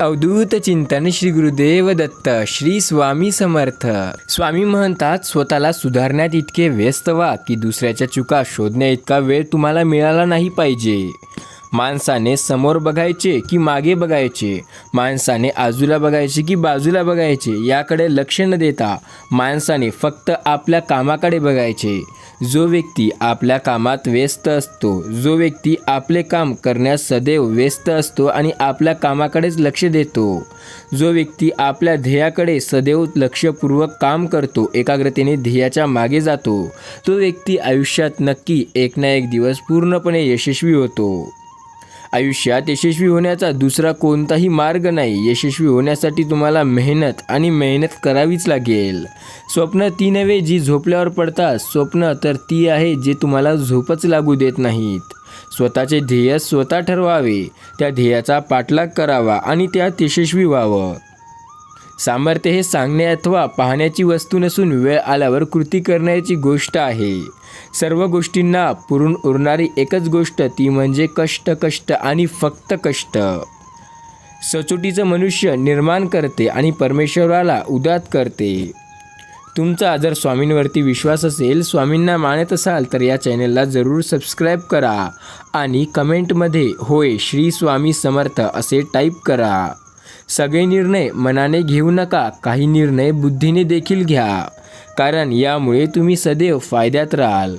अवधूत चिंतन श्री गुरुदेव दत्त श्री स्वामी समर्थ. स्वामी म्हणतात स्वतःला सुधारण्यात इतके व्यस्त व्हा की दुसऱ्याच्या चुका शोधण्या इतका वेळ तुम्हाला मिळाला नाही पाहिजे. माणसाने समोर बघायचे की मागे बघायचे? माणसाने आजूला बघायचे की बाजूला बघायचे? याकडे लक्ष न देता माणसाने फक्त आपल्या कामाकडे बघायचे. जो व्यक्ती आपल्या कामात व्यस्त असतो जो व्यक्ती आपले काम करण्यास सदैव व्यस्त असतो आणि आपल्या कामाकडेच लक्ष देतो. जो व्यक्ती आपल्या ध्येयाकडे सदैव लक्षपूर्वक काम करतो एकाग्रतेने ध्येयाच्या मागे जातो तो व्यक्ती आयुष्यात नक्की एक ना एक दिवस पूर्णपणे यशस्वी होतो. आयुष्यात यशस्वी होण्याचा दुसरा कोणताही मार्ग नाही. यशस्वी होण्यासाठी तुम्हाला मेहनत आणि मेहनत करावीच लागेल. स्वप्न ती नव्हे जी झोपल्यावर पडतात. स्वप्न तर ती आहे जे तुम्हाला झोपच लागू देत नाहीत. स्वतःचे ध्येय स्वतः ठरवावे. त्या ध्येयाचा पाठलाग करावा आणि त्यात यशस्वी व्हावं. सामर्थ्य हे सांगणे अथवा पाहण्याची वस्तू नसून वेळ आल्यावर कृती करण्याची गोष्ट आहे. सर्व गोष्टींना पुरून उरणारी एकच गोष्ट ती म्हणजे कष्ट कष्ट आणि फक्त कष्ट. सचोटीचं मनुष्य निर्माण करते आणि परमेश्वराला उदात करते. तुमचा जर स्वामींवरती विश्वास असेल स्वामींना मानत असाल तर या चॅनलला जरूर सबस्क्राईब करा आणि कमेंटमध्ये होय श्री स्वामी समर्थ असे टाईप करा. सगळे निर्णय मनाने घेऊ नका काही निर्णय बुद्धीने देखील घ्या कारण यामुळे तुम्ही सदैव फायद्यात राहाल.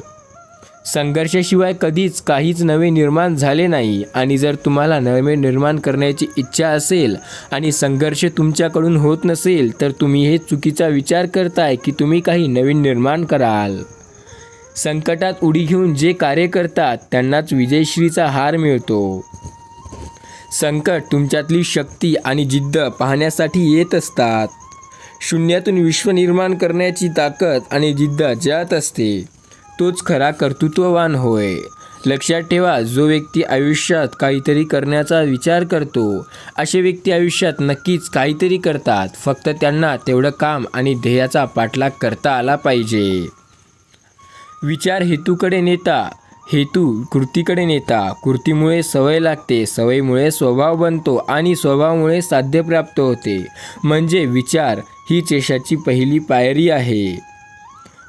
संघर्षाशिवाय कधीच काहीच नवे निर्माण झाले नाही आणि जर तुम्हाला नवे निर्माण करण्याची इच्छा असेल आणि संघर्ष तुमच्याकडून होत नसेल तर तुम्ही हे चुकीचा विचार करताय की तुम्ही काही नवीन निर्माण कराल. संकटात उडी घेऊन जे कार्य करतात त्यांनाच विजयश्रीचा हार मिळतो. संकट तुमच्यातली शक्ती आणि जिद्द पाहण्यासाठी येत असतात. शून्यातून विश्व निर्माण करण्याची ताकद आणि जिद्द ज्यात असते. तोच खरा कर्तृत्ववान होय. लक्षात ठेवा जो व्यक्ती आयुष्यात काहीतरी करण्याचा विचार करतो असे व्यक्ती आयुष्यात नक्कीच काहीतरी करतात. फक्त त्यांना तेवढं काम आणि ध्येयाचा पाठलाग करता आला पाहिजे. विचार हेतूकडे नेता हेतू कृतीकडे नेता. कृतीमुळे सवय लागते सवयीमुळे स्वभाव बनतो आणि स्वभावामुळे साध्य प्राप्त होते. म्हणजे विचार ही चेशाची पहिली पायरी आहे.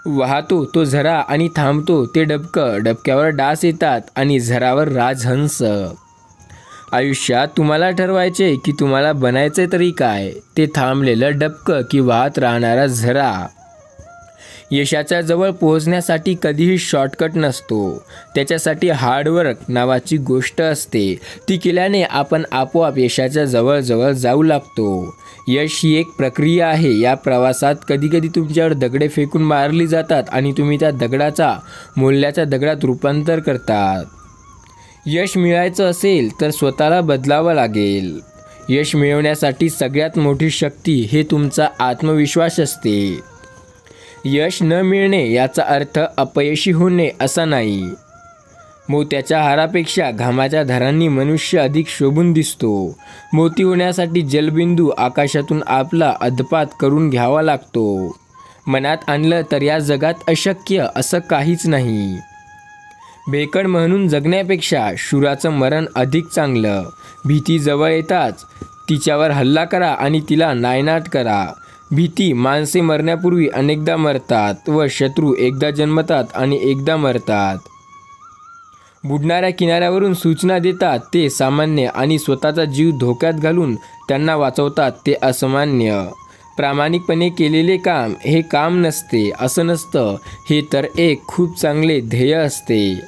वाहतो तो झरा आणि थांबतो ते डबकं. डबक्यावर डास येतात आणि झरावर राजहंस. आयुष्यात तुम्हाला ठरवायचे की तुम्हाला बनायचे तरी काय? ते थांबलेलं डबकं की वाहत राहणारा झरा. यशाच्या जवळ पोहोचण्यासाठी कधीही शॉर्टकट नसतो. त्याच्यासाठी हार्डवर्क नावाची गोष्ट असते. ती केल्याने आपण आपोआप यशाच्या जवळजवळ जाऊ लागतो. यश ही एक प्रक्रिया आहे. या प्रवासात कधीकधी तुमच्यावर दगडे फेकून मारली जातात आणि तुम्ही त्या दगडाचा मूल्याच्या दगडात रूपांतर करतात. यश मिळायचं असेल तर स्वतःला बदलावं लागेल. यश मिळवण्यासाठी सगळ्यात मोठी शक्ती हे तुमचा आत्मविश्वास असते. यश न मिळणे याचा अर्थ अपयशी होणे असा नाही. मोत्याच्या हारापेक्षा घामाच्या धारांनी मनुष्य अधिक शोभून दिसतो. मोती होण्यासाठी जलबिंदू आकाशातून आपला अधपात करून घ्यावा लागतो. मनात आणलं तर या जगात अशक्य असं काहीच नाही. बेकड म्हणून जगण्यापेक्षा शुराचं मरण अधिक चांगलं. भीती जवळ येताच तिच्यावर हल्ला करा आणि तिला नायनाट करा. भीती माणसे मरण्यापूर्वी अनेकदा मरतात व शत्रू एकदा जन्मतात आणि एकदा मरतात. बुडणाऱ्या किनाऱ्यावरून सूचना देतात ते सामान्य आणि स्वतःचा जीव धोक्यात घालून त्यांना वाचवतात ते असामान्य. प्रामाणिकपणे केलेले काम हे काम नसते असं नसतं हे तर एक खूप चांगले ध्येय असते.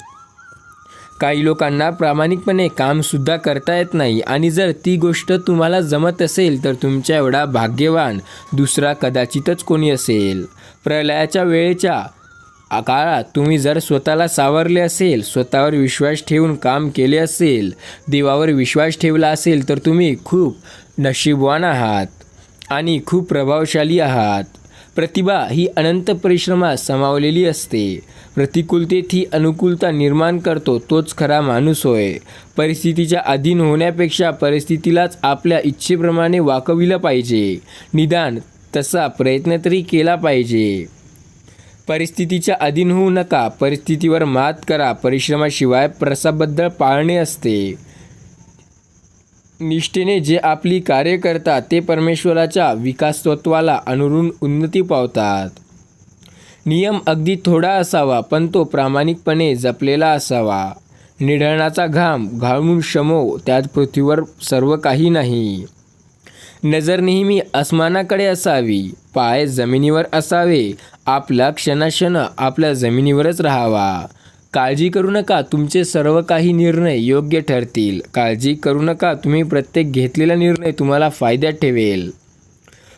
काही लोकांना प्रामाणिकपणे कामसुद्धा करता येत नाही. आणि जर ती गोष्ट तुम्हाला जमत असेल तर तुमच्या एवढा भाग्यवान दुसरा कदाचितच कोणी असेल. प्रलयाच्या वेळेच्या काळात तुम्ही जर स्वतःला सावरले असेल स्वतःवर विश्वास ठेवून काम केले असेल देवावर विश्वास ठेवला असेल तर तुम्ही खूप नशीबवान आहात आणि खूप प्रभावशाली आहात. प्रतिभा ही अनंत परिश्रमात समावलेली असते. प्रतिकूलतेत ही अनुकूलता निर्माण करतो तोच खरा माणूस होय. परिस्थितीच्या अधीन होण्यापेक्षा परिस्थितीलाच आपल्या इच्छेप्रमाणे वाकविलं पाहिजे. निदान तसा प्रयत्न तरी केला पाहिजे. परिस्थितीच्या अधीन होऊ नका. परिस्थितीवर मात करा. परिश्रमाशिवाय प्रसाबद्दल पाळणे असते. निष्ठेने जे आपली कार्य करतात ते परमेश्वराच्या विकासत्वाला अनुरून उन्नती पावतात. नियम अगदी थोडा असावा पण तो प्रामाणिकपणे जपलेला असावा. निढळणाचा घाम घालून शमो त्यात पृथ्वीवर सर्व काही नाही. नजर नेहमी अस्मानाकडे असावी पाय जमिनीवर असावे आपला क्षणाक्षण आपल्या जमिनीवरच राहावा. काळजी करू नका तुमचे सर्व काही निर्णय योग्य ठरतील. काळजी करू नका तुम्ही प्रत्येक घेतलेला निर्णय तुम्हाला फायद्यात ठेवेल.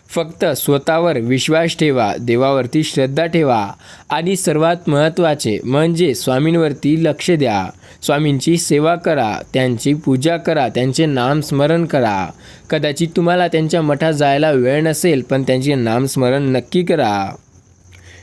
फक्त स्वतःवर विश्वास ठेवा देवावरती श्रद्धा ठेवा आणि सर्वात महत्त्वाचे म्हणजे स्वामींवरती लक्ष द्या. स्वामींची सेवा करा त्यांची पूजा करा त्यांचे नामस्मरण करा. कदाचित तुम्हाला त्यांच्या मठात जायला वेळ नसेल पण त्यांचे नामस्मरण नक्की करा.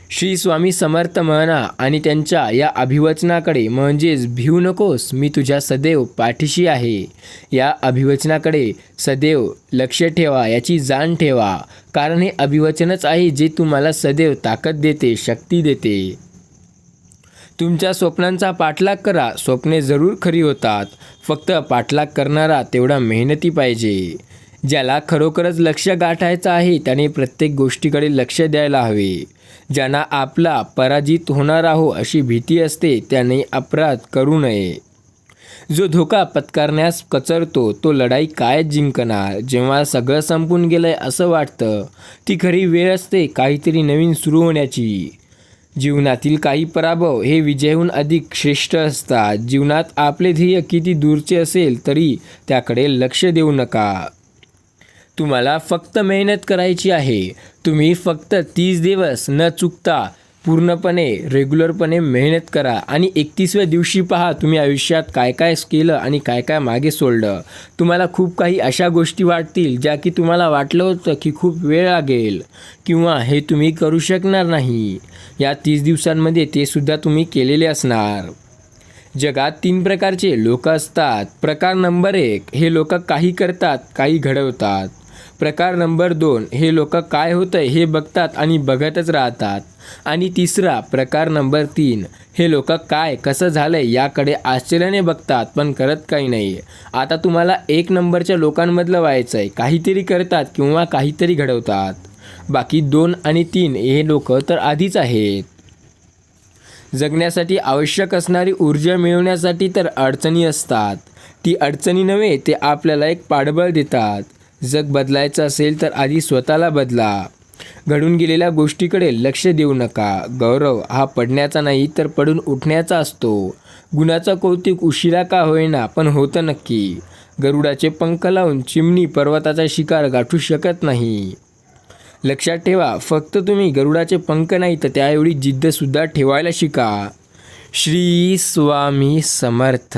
श्री स्वामी समर्थ म्हणा आणि त्यांच्या या अभिवचनाकडे म्हणजेच भिवू नकोस मी तुझ्या सदैव पाठीशी आहे. या अभिवचनाकडे सदैव लक्ष ठेवा याची जाण ठेवा. कारण हे अभिवचनच आहे जे तुम्हाला सदैव ताकद देते शक्ती देते. तुमच्या स्वप्नांचा पाठलाग करा स्वप्ने जरूर खरी होतात. फक्त पाठलाग करणारा तेवढा मेहनती पाहिजे. ज्याला खरोखरच लक्ष गाठायचं आहे त्याने प्रत्येक गोष्टीकडे लक्ष द्यायला हवे. ज्यांना आपला पराजित होणार आहो अशी भीती असते त्याने अपराध करू नये. जो धोका पत्करण्यास कचरतो तो लढाई काय जिंकणार? जेव्हा सगळं संपून गेलंय असं वाटतं ती खरी वेळ असते काहीतरी नवीन सुरू होण्याची. जीवनातील काही पराभव हे विजयहून अधिक श्रेष्ठ असतात. जीवनात आपले ध्येय किती दूरचे असेल तरी त्याकडे लक्ष देऊ नका. तुम्हाला फक्त मेहनत करायची आहे. तुम्ही फक्त तीस दिवस न चुकता पूर्णपणे रेग्युलरपणे मेहनत करा आणि एकतीसव्या दिवशी पहा तुम्ही आयुष्यात काय काय केलं आणि काय काय मागे सोडलं. तुम्हाला खूप काही अशा गोष्टी वाटतील ज्या की तुम्हाला वाटलं होतं की खूप वेळ लागेल किंवा हे तुम्ही करू शकणार नाही. या तीस दिवसांमध्ये ते सुद्धा तुम्ही केलेले असणार. जगात तीन प्रकारचे लोक असतात. प्रकार नंबर एक हे लोक काही करतात काही घडवतात. प्रकार नंबर दोन हे लोक काय होतंय हे बघतात आणि बघतच राहतात. आणि तिसरा प्रकार नंबर तीन हे लोक काय कसं झालंय याकडे आश्चर्याने बघतात पण करत काही नाही. आता तुम्हाला एक नंबरच्या लोकांमधलं व्हायचं आहे काहीतरी करतात किंवा काहीतरी घडवतात. बाकी दोन आणि तीन हे लोक तर आधीच आहेत. जगण्यासाठी आवश्यक असणारी ऊर्जा मिळवण्यासाठी तर अडचणी असतात. ती अडचणी नव्हे ते आपल्याला एक पाठबळ देतात. जग बदलायचं असेल तर आधी स्वतःला बदला. घडून गेलेल्या गोष्टीकडे लक्ष देऊ नका. गौरव हा पडण्याचा नाही तर पडून उठण्याचा असतो. गुणाचं कौतुक उशिरा का होईना पण होतं नक्की. गरुडाचे पंख लावून चिमणी पर्वताचा शिकार गाठू शकत नाही. लक्षात ठेवा फक्त तुम्ही गरुडाचे पंख नाही तर त्याएवढी जिद्दसुद्धा ठेवायला शिका. श्री स्वामी समर्थ.